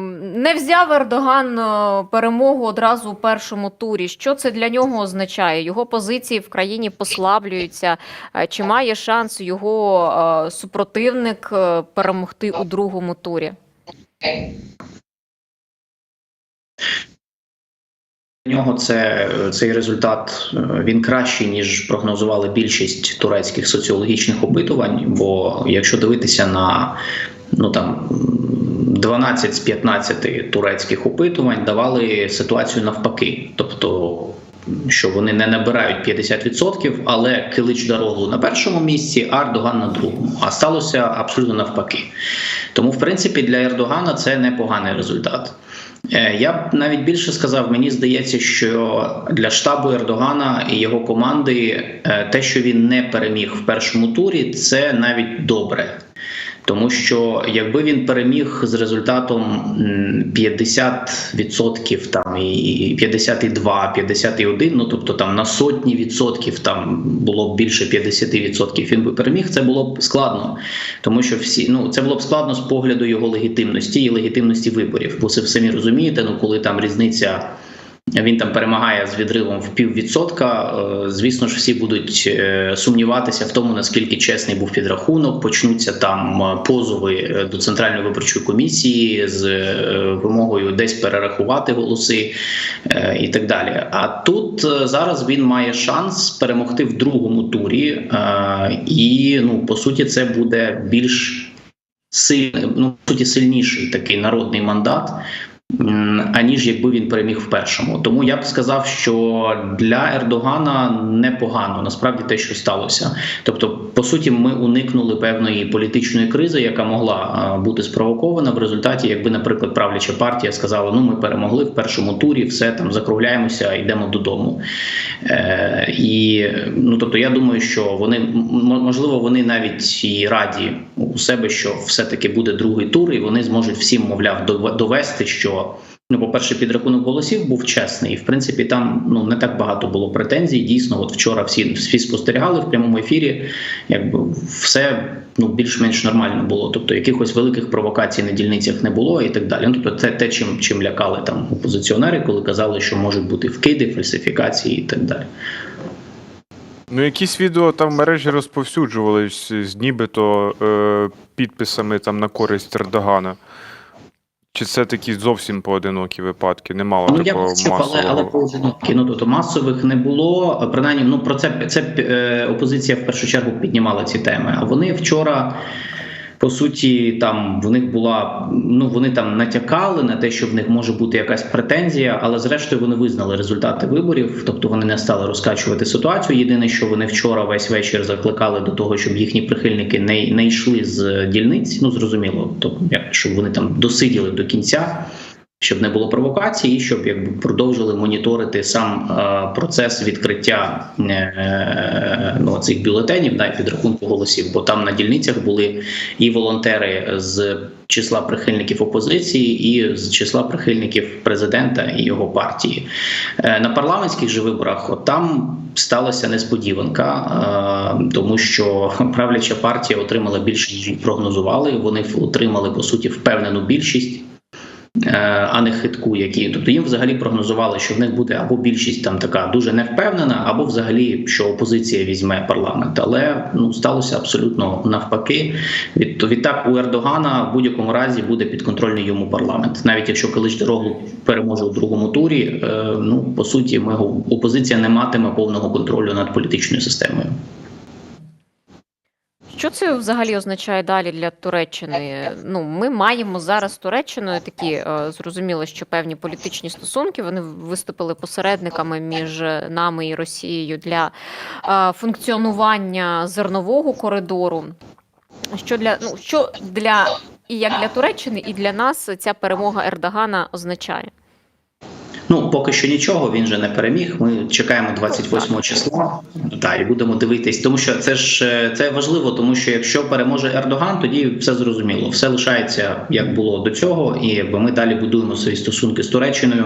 не взяв Ердоган е, перемогу одразу у першому турі. Що це для нього означає? Його позиції в країні послаблюються. Е, Чи має шанс його е, супротивник перемогти у другому турі? Для нього це цей результат він кращий ніж прогнозували більшість турецьких соціологічних опитувань. Бо якщо дивитися на ну там 12 з 15 турецьких опитувань давали ситуацію навпаки, тобто. Що вони не набирають 50%, але Килич Дароглу на першому місці, а Ердоган на другому. А сталося абсолютно навпаки. Тому, в принципі, для Ердогана це непоганий результат. Е, Я б навіть більше сказав, мені здається, що для штабу Ердогана і його команди е, те, що він не переміг в першому турі, це навіть добре. Тому що якби він переміг з результатом м, 50% там і 52, 51, ну тобто там на сотні відсотків там було б більше 50%, він би переміг, це було б складно, тому що всі ну це було б складно з погляду його легітимності і легітимності виборів. Бо ви самі розумієте, ну коли там різниця. Він там перемагає з відривом в піввідсотка. е, Звісно ж, всі будуть е, сумніватися в тому, наскільки чесний був підрахунок. Почнуться там е, позови до центральної виборчої комісії з вимогою десь перерахувати голоси і так далі. А тут зараз він має шанс перемогти в другому турі, і ну по суті, це буде більш сильний, ну суті, сильніший такий народний мандат. Аніж якби він переміг в першому, тому я б сказав, що для Ердогана непогано насправді те, що сталося. Тобто, по суті, ми уникнули певної політичної кризи, яка могла бути спровокована в результаті, якби, наприклад, правляча партія сказала: ну ми перемогли в першому турі, все там закругляємося, йдемо додому. Е, і ну тобто, я думаю, що вони можливо вони навіть і раді у себе, що все-таки буде другий тур, і вони зможуть всім, мовляв, довести, що. Ну, по-перше, підрахунок голосів був чесний, і в принципі там ну не так багато було претензій. Дійсно, от вчора всі всі спостерігали в прямому ефірі, якби все ну більш-менш нормально було. Тобто якихось великих провокацій на дільницях не було і так далі. Ну, тобто, це те, чим чим лякали там опозиціонери, коли казали, що можуть бути вкиди, фальсифікації і так далі. Ну, якісь відео там в мережі розповсюджувались з нібито е, підписами там на користь Ердогана. Чи це такі зовсім поодинокі випадки? Немало Ну я такого бачив, але, але поодинокі. Ну тобто масових не було. Принаймні, ну про це це е, опозиція в першу чергу піднімала ці теми. А вони вчора. По суті, там в них була ну вони там натякали на те, що в них може бути якась претензія, але зрештою вони визнали результати виборів, тобто вони не стали розкачувати ситуацію. Єдине, що вони вчора весь вечір закликали до того, щоб їхні прихильники не, не йшли з дільниць. Ну зрозуміло, тобто як щоб вони там досиділи до кінця щоб не було провокацій, і щоб якби продовжили моніторити сам е, процес відкриття е, ну, цих бюлетенів да, підрахунку голосів, бо там на дільницях були і волонтери з числа прихильників опозиції, і з числа прихильників президента і його партії. Е, на парламентських же виборах от там сталася несподіванка, е, тому що правляча партія отримала більше ніж прогнозували. Вони отримали по суті впевнену більшість. Е, а не хитку, які тобто їм взагалі прогнозували, що в них буде або більшість там така дуже невпевнена, або взагалі що опозиція візьме парламент. Але ну сталося абсолютно навпаки. Від відтак у Ердогана в будь-якому разі буде підконтрольний йому парламент. Навіть якщо Килич Дороглу переможе у другому турі, е, ну по суті, ми опозиція не матиме повного контролю над політичною системою. Що це взагалі означає далі для Туреччини? Ну, ми маємо зараз з Туреччиною такі е, зрозуміло, що певні політичні стосунки вони виступили посередниками між нами і Росією для е, функціонування зернового коридору. Що для ну що для і як для Туреччини, і для нас ця перемога Ердогана означає? Ну, поки що нічого, він же не переміг. Ми чекаємо 28 числа. Та і будемо дивитись, тому що це ж е, це важливо, тому що якщо переможе Ердоган, тоді все зрозуміло. Все лишається як було до цього, і ми далі будуємо свої стосунки з Туреччиною.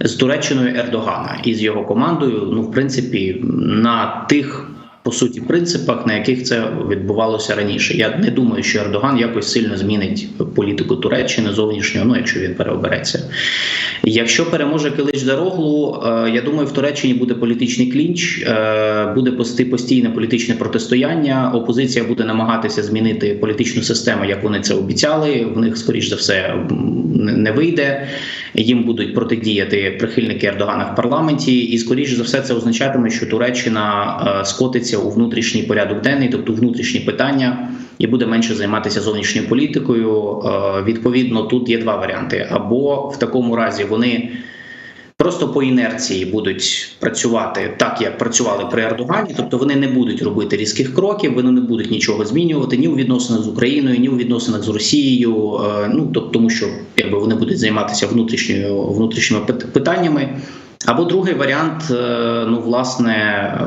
З Туреччиною Ердогана і з його командою, ну в принципі, на тих по суті принципах, на яких це відбувалося раніше. Я не думаю, що Ердоган якось сильно змінить політику Туреччини зовнішнього, ну якщо він переобереться. Якщо переможе Килич Дароглу, е, я думаю, в Туреччині буде політичний клінч, е, буде постійне політичне протистояння. Опозиція буде намагатися змінити політичну систему, як вони це обіцяли. В них, скоріш за все, не- вийде. Їм будуть протидіяти прихильники Ердогана в парламенті, і скоріш за все це означатиме, що Туреччина е, скотиться у внутрішній порядок денний, тобто внутрішні питання, і буде менше займатися зовнішньою політикою. Е, Відповідно, тут є два варіанти: або в такому разі вони. Просто по інерції будуть працювати так, як працювали при Ердогані, тобто вони не будуть робити різких кроків, вони не будуть нічого змінювати ні у відносинах з Україною, ні у відносинах з Росією. е, Ну тобто, тому що якби вони будуть займатися внутрішньою внутрішніми пит- питаннями. Або другий варіант, е, ну власне, е,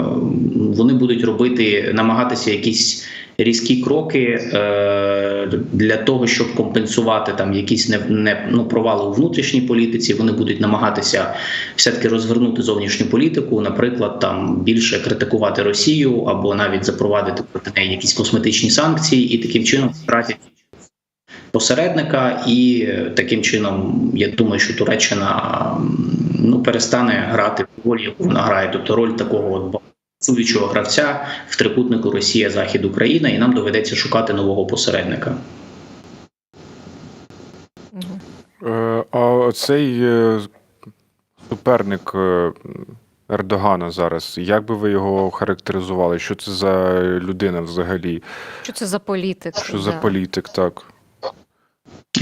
вони будуть робити, намагатися якісь різкі кроки е, для того, щоб компенсувати там якісь не, не ну, провали у внутрішній політиці. Вони будуть намагатися все-таки розвернути зовнішню політику, наприклад, там більше критикувати Росію або навіть запровадити проти неї якісь косметичні санкції, і таким чином втратять посередника, і таким чином я думаю, що Туреччина ну перестане грати в роль, яку вона грає, тобто роль такого от балансуючого гравця в трикутнику Росія, Захід, Україна, і нам доведеться шукати нового посередника. Е, А цей суперник е, Ердогана зараз, як би ви його характеризували? Що це за людина взагалі? Що це за політик? Що за Да. політик, так?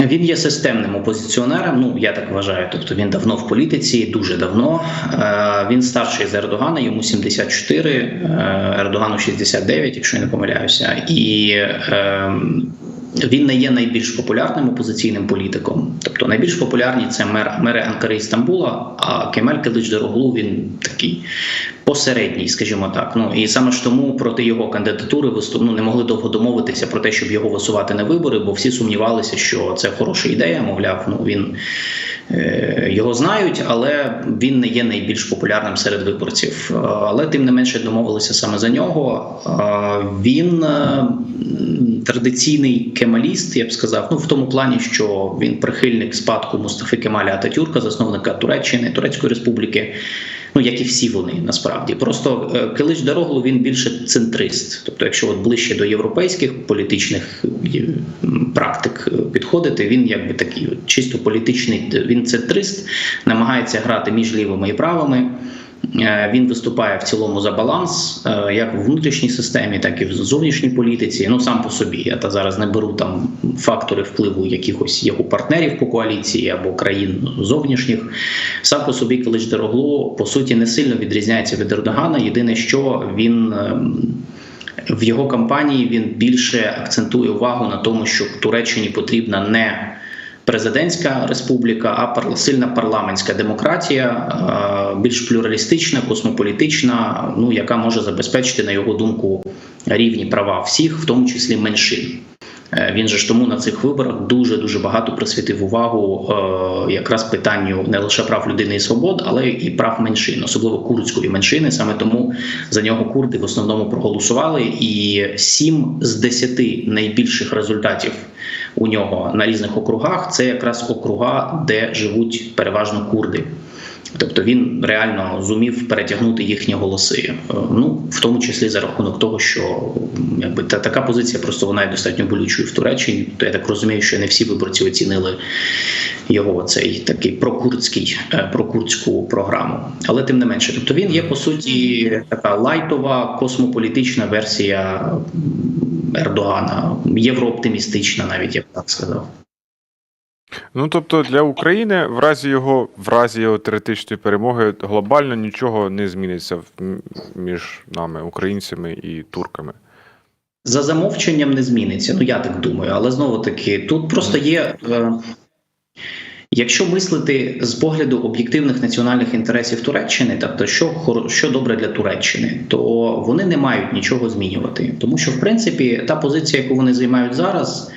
Він є системним опозиціонером. Ну я так вважаю. Тобто він давно в політиці, дуже давно. Е, Він старший за Ердогана, йому 74, е, Ердогану 69, якщо я не помиляюся, і е, він не є найбільш популярним опозиційним політиком. Тобто найбільш популярні це мер мери Анкари Стамбула. А Кемель Килич Дороглу він такий посередній, скажімо так. Ну і саме ж тому проти його кандидатури ну, не могли довго домовитися про те, щоб його висувати на вибори, бо всі сумнівалися, що це хороша ідея. Мовляв, ну він його знають, але він не є найбільш популярним серед виборців. Е, Але тим не менше домовилися саме за нього. Е, Він е, традиційний кемаліст, я б сказав, ну в тому плані, що він прихильник спадку Мустафи Кемаля Ататюрка, засновника Туреччини, Турецької Республіки. Ну, як і всі вони насправді. Просто е, Килич Дороглу він більше центрист. Тобто, якщо от ближче до європейських політичних е, практик е, підходити, він якби такий чисто політичний, він центрист, намагається грати між лівими і правими. Е, Він виступає в цілому за баланс, е, як в внутрішній системі, так і в зовнішній політиці. Ну сам по собі. Я та зараз не беру там фактори впливу якихось його партнерів по коаліції або країн зовнішніх. Сам по собі Килич Дороглу по суті не сильно відрізняється від Ердогана. Єдине, що він. ем, В його кампанії він більше акцентує увагу на тому, що Туреччині потрібна не президентська республіка, а пар- сильна парламентська демократія, е, більш плюралістична, космополітична, ну яка може забезпечити, на його думку, рівні права всіх, в тому числі меншин. Е, Він же ж тому на цих виборах дуже дуже багато присвятив увагу е, якраз питанню не лише прав людини і свобод, але і прав меншин, особливо курдської меншини. Саме тому за нього курди в основному проголосували. І сім з десяти найбільших результатів у нього на різних округах це якраз округа, де живуть переважно курди. Тобто він реально зумів перетягнути їхні голоси. Е, Ну в тому числі за рахунок того, що якби та така позиція просто вона є достатньо болючою в Туреччині. То я так розумію, що не всі виборці оцінили його цей такий прокурдський е, прокурдську програму. Але тим не менше, тобто він є по суті така лайтова космополітична версія Ердогана, єврооптимістична, навіть я б так сказав. Ну тобто для України в разі його в разі його теоретичної перемоги глобально нічого не зміниться між нами, українцями і турками. За замовченням не зміниться. Ну я так думаю, але знову таки тут просто є. Е, Якщо мислити з погляду об'єктивних національних інтересів Туреччини, тобто що що добре для Туреччини, то вони не мають нічого змінювати, тому що в принципі та позиція, яку вони займають зараз,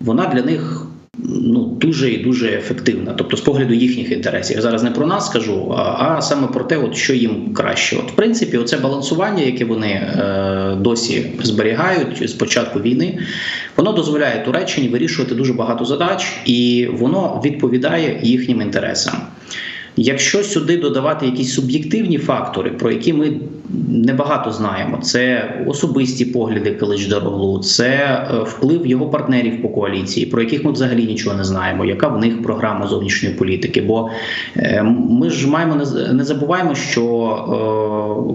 вона для них ну дуже і дуже ефективна. Тобто, з погляду їхніх інтересів. Зараз не про нас скажу, а, а саме про те, от що їм краще. От, в принципі, оце балансування, яке вони е, досі зберігають з початку війни, воно дозволяє Туреччині вирішувати дуже багато задач, і воно відповідає їхнім інтересам. Якщо сюди додавати якісь суб'єктивні фактори, про які ми небагато знаємо, це особисті погляди Килич-Дороглу, це е, вплив його партнерів по коаліції, про яких ми взагалі нічого не знаємо, яка в них програма зовнішньої політики. Бо е, ми ж маємо не забуваємо, що е,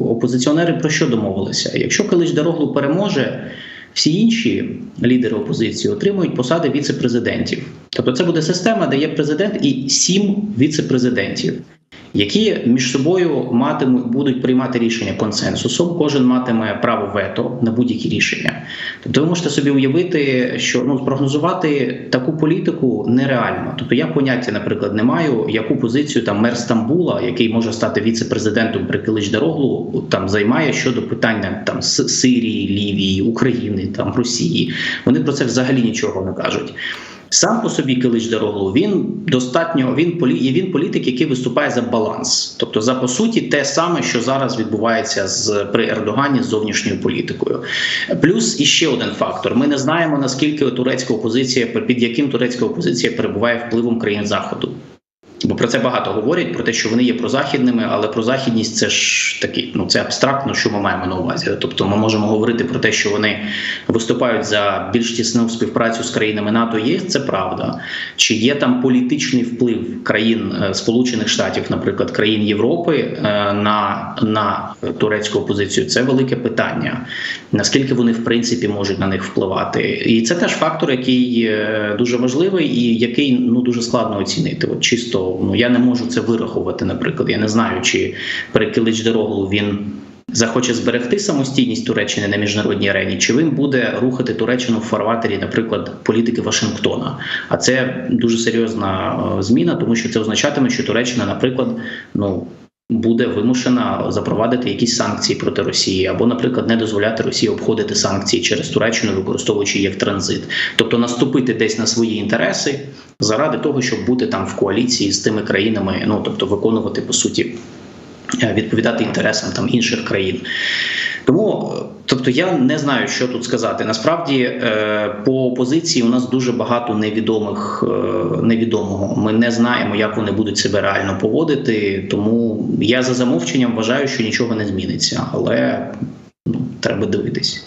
опозиціонери про що домовилися? Якщо Килич-Дороглу переможе. Всі інші лідери опозиції отримують посади віце-президентів. Тобто це буде система, де є президент і сім віце-президентів, які між собою матимуть будуть приймати рішення консенсусом. Кожен матиме право вето на будь-які рішення. Тобто, ви можете собі уявити, що ну прогнозувати таку політику нереально. Тобто, я поняття, наприклад, не маю, яку позицію там мер Стамбула, який може стати віце-президентом при Килич-Дороглу, там займає щодо питання там Сирії, Лівії, України, там Росії. Вони про це взагалі нічого не кажуть. Сам по собі Килич Дароглу він достатньо він і він політик, який виступає за баланс, тобто за по суті те саме, що зараз відбувається з при Ердогані з зовнішньою політикою. Плюс іще один фактор: ми не знаємо наскільки турецька опозиція під яким турецька опозиція перебуває впливом країн заходу. Бо про це багато говорять, про те, що вони є прозахідними, але прозахідність це ж такі, ну це абстрактно, що ми маємо на увазі. Тобто ми можемо говорити про те, що вони виступають за більш тісну співпрацю з країнами НАТО. ЄС, це правда. Чи є там політичний вплив країн е, Сполучених Штатів, наприклад, країн Європи е, на, на турецьку опозицію? Це велике питання. Наскільки вони в принципі можуть на них впливати? І це теж фактор, який е, дуже важливий і який ну дуже складно оцінити. От чисто ну я не можу це вирахувати. Наприклад, я не знаю, чи при Килич Дороглу він. Захоче зберегти самостійність Туреччини на міжнародній арені, чи він буде рухати Туреччину в фарватері, наприклад, політики Вашингтона? А це дуже серйозна е, зміна, тому що це означатиме, що Туреччина, наприклад, ну буде вимушена запровадити якісь санкції проти Росії, або, наприклад, не дозволяти Росії обходити санкції через Туреччину, використовуючи їх транзит, тобто наступити десь на свої інтереси заради того, щоб бути там в коаліції з тими країнами, ну тобто виконувати по суті. Е, Відповідати інтересам там інших країн, тому е, тобто я не знаю, що тут сказати. Насправді е, по опозиції у нас дуже багато невідомих невідомого. Ми не знаємо, як вони будуть себе реально поводити. Тому я за замовченням вважаю, що нічого не зміниться, але ну, треба дивитись.